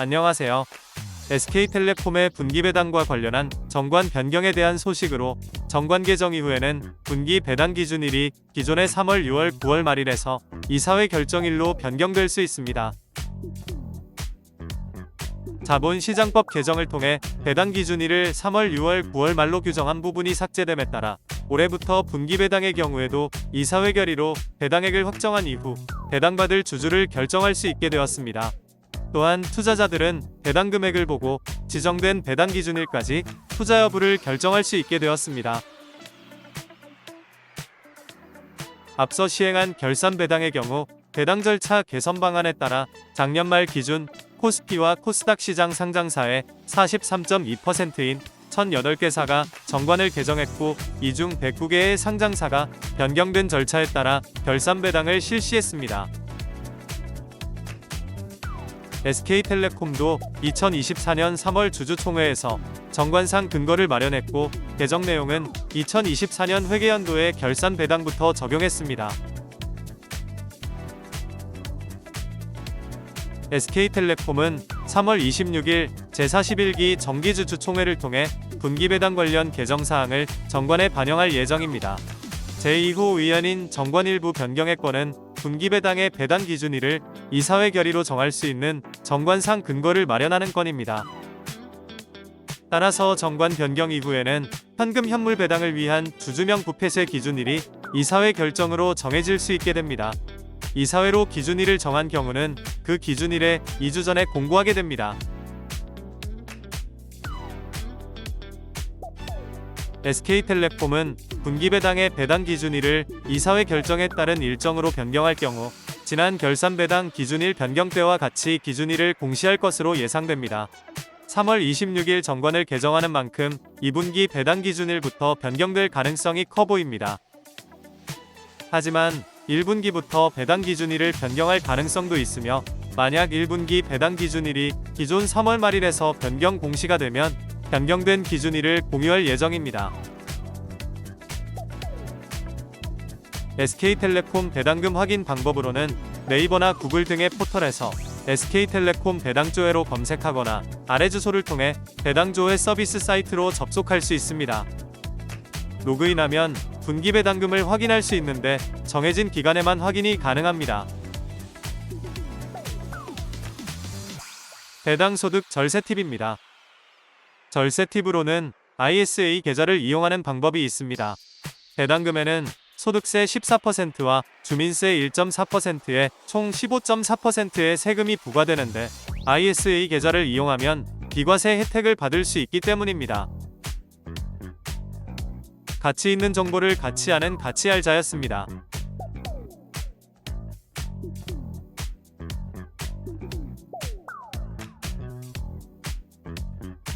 안녕하세요. SK텔레콤의 분기 배당과 관련한 정관 변경에 대한 소식으로 정관 개정 이후에는 분기 배당 기준일이 기존의 3월, 6월, 9월 말일에서 이사회 결정일로 변경될 수 있습니다. 자본시장법 개정을 통해 배당 기준일을 3월, 6월, 9월 말로 규정한 부분이 삭제됨에 따라 올해부터 분기 배당의 경우에도 이사회 결의로 배당액을 확정한 이후 배당받을 주주를 결정할 수 있게 되었습니다. 또한 투자자들은 배당 금액을 보고 지정된 배당 기준일까지 투자 여부를 결정할 수 있게 되었습니다. 앞서 시행한 결산 배당의 경우 배당 절차 개선 방안에 따라 작년 말 기준 코스피와 코스닥 시장 상장사의 43.2%인 1008개사가 정관을 개정했고 이 중 109개의 상장사가 변경된 절차에 따라 결산 배당을 실시했습니다. SK텔레콤도 2024년 3월 주주총회에서 정관상 근거를 마련했고 개정 내용은 2024년 회계연도의 결산 배당부터 적용했습니다. SK텔레콤은 3월 26일 제41기 정기주주총회를 통해 분기 배당 관련 개정 사항을 정관에 반영할 예정입니다. 제2호 의원인 정관 일부 변경의 건은 분기 배당의 배당 기준일을 이사회 결의로 정할 수 있는 정관상 근거를 마련하는 건입니다. 따라서 정관 변경 이후에는 현금 현물 배당을 위한 주주명 부패세 기준일이 이사회 결정으로 정해질 수 있게 됩니다. 이사회로 기준일을 정한 경우는 그 기준일에 2주 전에 공고하게 됩니다. SK텔레콤은 분기 배당의 배당 기준일을 이사회 결정에 따른 일정으로 변경할 경우 지난 결산 배당 기준일 변경 때와 같이 기준일을 공시할 것으로 예상됩니다. 3월 26일 정관을 개정하는 만큼 2분기 배당 기준일부터 변경될 가능성이 커 보입니다. 하지만 1분기부터 배당 기준일을 변경할 가능성도 있으며 만약 1분기 배당 기준일이 기존 3월 말일에서 변경 공시가 되면 변경된 기준일을 공유할 예정입니다. SK텔레콤 배당금 확인 방법으로는 네이버나 구글 등의 포털에서 SK텔레콤 배당조회로 검색하거나 아래 주소를 통해 배당조회 서비스 사이트로 접속할 수 있습니다. 로그인하면 분기 배당금을 확인할 수 있는데 정해진 기간에만 확인이 가능합니다. 배당 소득 절세 팁입니다. 절세 팁으로는 ISA 계좌를 이용하는 방법이 있습니다. 배당금에는 소득세 14%와 주민세 1.4%에 총 15.4%의 세금이 부과되는데 ISA 계좌를 이용하면 비과세 혜택을 받을 수 있기 때문입니다. 가치 있는 정보를 가치 않은 가치알자였습니다.